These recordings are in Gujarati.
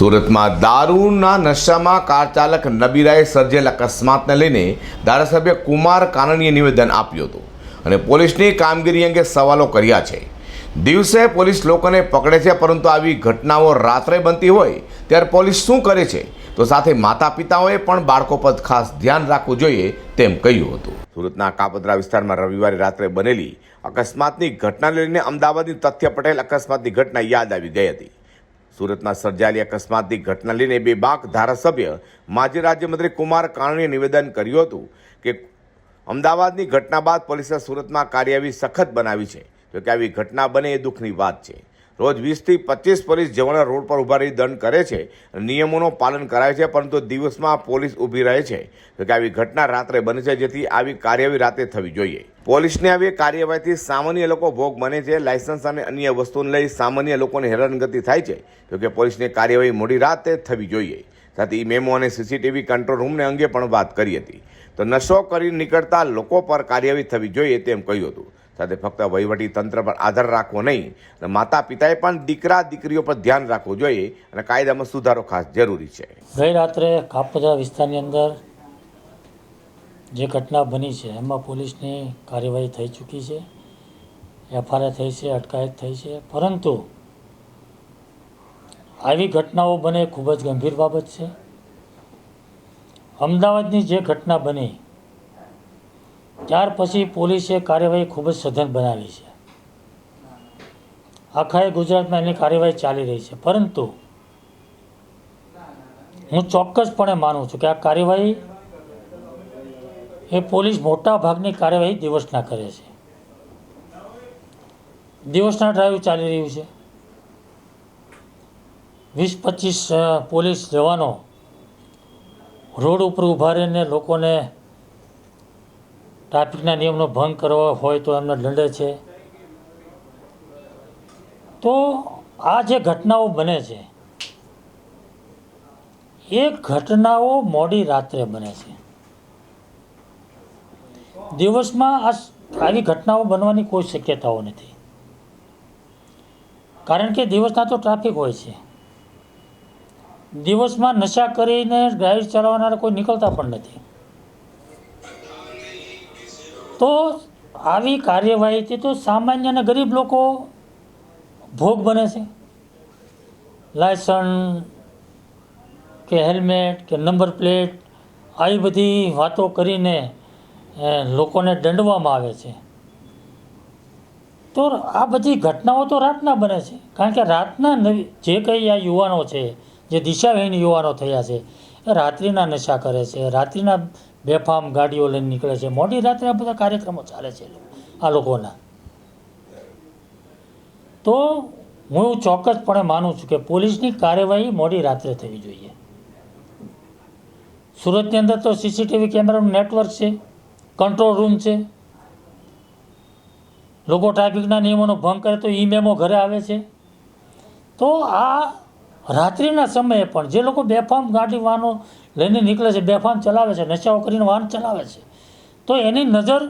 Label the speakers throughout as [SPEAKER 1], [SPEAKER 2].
[SPEAKER 1] સુરતમાં દારૂના નશામાં કાર ચાલક નબીરાએ સર્જેલ અકસ્માતને લઈને ધારાસભ્ય કુમાર કાનણીએ નિવેદન આપ્યું હતું અને પોલીસની કામગીરી અંગે સવાલો કર્યા છે. દિવસે પોલીસ લોકોને પકડે છે, પરંતુ આવી ઘટનાઓ રાત્રે બનતી હોય ત્યારે પોલીસ શું કરે છે? તો સાથે માતા પિતાઓએ પણ બાળકો પર ખાસ ધ્યાન રાખવું જોઈએ તેમ કહ્યું હતું. સુરતના કાપદરા વિસ્તારમાં રવિવારે રાત્રે બનેલી અકસ્માતની ઘટનાને લઈને અમદાવાદની તથ્ય પટેલ અકસ્માતની ઘટના યાદ આવી ગઈ હતી. સુરતમાં સર્જાયેલી અકસ્માતની ઘટના લઈને બે બાક ધારાસભ્ય માજી રાજ્યમંત્રી કુમાર કાણીએ નિવેદન કર્યું હતું કે અમદાવાદની ઘટના બાદ પોલીસે સુરતમાં કાર્યવાહી સખત બનાવી છે. જોકે આવી ઘટના બને એ દુઃખની વાત છે. રોજ વીસથી પચીસ પોલીસ જવાનો રોડ પર ઊભા રહી દંડ કરે છે નિયમોનું પાલન કરાય છે, પરંતુ દિવસમાં પોલીસ ઊભી રહે છે. કે આવી ઘટના રાત્રે બને છે, જેથી આવી કાર્યવાહી રાતે થવી જોઈએ. પોલીસની આવી કાર્યવાહીથી સામાન્ય લોકો ભોગ બને છે. લાયસન્સ અને અન્ય વસ્તુને લઈ સામાન્ય લોકોને હેરાનગતિ થાય છે. જોકે પોલીસની કાર્યવાહી મોડી રાતે થવી જોઈએ. સાથે મેમો અને સીસીટીવી કંટ્રોલ રૂમને અંગે પણ વાત કરી હતી. તો નશો કરી નીકળતા લોકો પર કાર્યવાહી થવી જોઈએ તેમ કહ્યું હતું. સાથે ફક્ત વહીવટી તંત્ર પર આધાર રાખવો નહીં, અને માતા પિતાએ પણ દીકરા, દીકરીઓ પર ધ્યાન રાખવું જોઈએ અને કાયદામાં સુધારો ખાસ જરૂરી છે.
[SPEAKER 2] ગઈ રાત્રે કાપોદ્રા વિસ્તારની અંદર જે ઘટના બની છે, એમાં પોલીસની કાર્યવાહી થઈ ચૂકી છે એફઆરઆઈ થઈ છે, અટકાયત થઈ છે, પરંતુ આવી ઘટનાઓ બને ખૂબ જ ગંભીર બાબત છે. અમદાવાદની જે ઘટના બની ત્યાર પછી પોલીસે કાર્યવાહી ખૂબ જ સઘન બનાવી છે. આખા ગુજરાતમાં એની કાર્યવાહી ચાલી રહી છે. પરંતુ હું ચોક્કસપણે માનું છું કે આ કાર્યવાહી એ પોલીસ મોટા ભાગની કાર્યવાહી દિવસના કરે છે. દિવસના ડ્રાઈવ ચાલી રહ્યું છે. વીસ પચીસ પોલીસ જવાનો રોડ ઉપર ઊભા રહીને લોકોને ટ્રાફિકના નિયમનો ભંગ કરવો હોય તો એમને દંડે છે. તો આ જે ઘટનાઓ બને છે, એ ઘટનાઓ મોડી રાત્રે બને છે. દિવસમાં આ આવી ઘટનાઓ બનવાની કોઈ શક્યતાઓ નથી. કારણ કે દિવસના તો ટ્રાફિક હોય છે. દિવસમાં નશા કરીને ડ્રાઈવ ચલાવનારા કોઈ નીકળતા પણ નથી. તો આવી કાર્યવાહીથી તો સામાન્ય અને ગરીબ લોકો ભોગ બને છે. લાયસન્સ કે હેલ્મેટ કે નંબર પ્લેટ, આવી બધી વાતો કરીને લોકોને દંડવામાં આવે છે. તો આ બધી ઘટનાઓ તો રાતના બને છે. કારણ કે રાતના નવી, જે કંઈ આ યુવાનો છે, જે દિશાવિહીન યુવાનો થયા છે, એ રાત્રિના નશા કરે છે, રાત્રિના બેફામ ગાડીઓ લઈને નીકળે છે. મોડી રાત્રે આ બધા કાર્યક્રમો ચાલે છે આ લોકોના. તો હું ચોક્કસપણે માનું છું કે પોલીસની કાર્યવાહી મોડી રાત્રે થવી જોઈએ. સુરતની અંદર તો સીસીટીવી કેમેરાનું નેટવર્ક છે, કંટ્રોલ રૂમ છે. લોકો ટ્રાફિકના નિયમોનો ભંગ કરે તો ઈ મેમો ઘરે આવે છે. તો આ રાત્રિના સમયે પણ જે લોકો બેફામ ગાડી, વાહનો લઈને નીકળે છે, બેફામ ચલાવે છે નશાઓ કરીને વાહન ચલાવે છે. તો એની નજર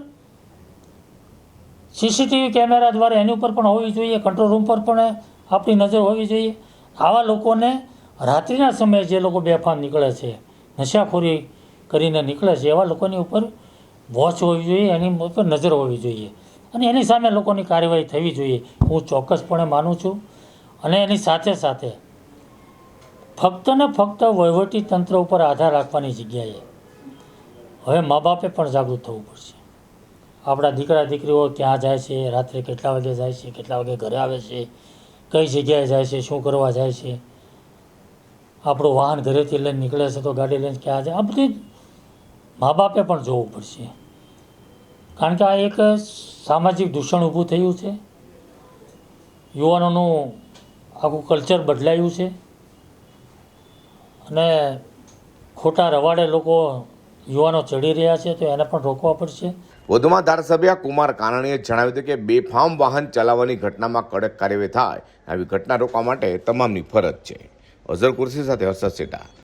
[SPEAKER 2] સીસીટીવી કેમેરા દ્વારા એની ઉપર પણ હોવી જોઈએ કંટ્રોલ રૂમ પર પણ આપણી નજર હોવી જોઈએ. આવા લોકોને રાત્રિના સમયે જે લોકો બેફામ નીકળે છે, નશાખોરી કરીને નીકળે છે, એવા લોકોની ઉપર વોચ હોવી જોઈએ, એની ઉપર નજર હોવી જોઈએ. અને એની સામે લોકોની કાર્યવાહી થવી જોઈએ. હું ચોક્કસપણે માનું છું. અને એની સાથે સાથે ફક્ત ને ફક્ત વહીવટી તંત્ર ઉપર આધાર રાખવાની જગ્યાએ હવે મા બાપે પણ જાગૃત થવું પડશે. આપણા દીકરા દીકરીઓ ક્યાં જાય છે, રાત્રે કેટલા વાગે જાય છે, કેટલા વાગે ઘરે આવે છે, કઈ જગ્યાએ જાય છે, શું કરવા જાય છે. આપણું વાહન ઘરેથી લઈને નીકળે છે તો ગાડી લઈને ક્યાં જાય? આ બધી મા બાપે પણ જોવું પડશે. કારણ કે આ એક સામાજિક દૂષણ ઊભું થયું છે. યુવાનોનું આખું કલ્ચર બદલાયું છે. અને ખોટા રવાડે લોકો યુવાનો ચડી રહ્યા છે, તો એને પણ રોકવા પડશે.
[SPEAKER 1] વધુમાં ધારાસભ્ય કુમાર કાનાણીએ જણાવ્યું હતું કે બેફામ વાહન ચલાવવાની ઘટનામાં કડક કાર્યવાહી થાય, આવી ઘટના રોકવા માટે તમામની ફરજ છે. અઝર કુર્સી સાથે હર્ષદ સેટા.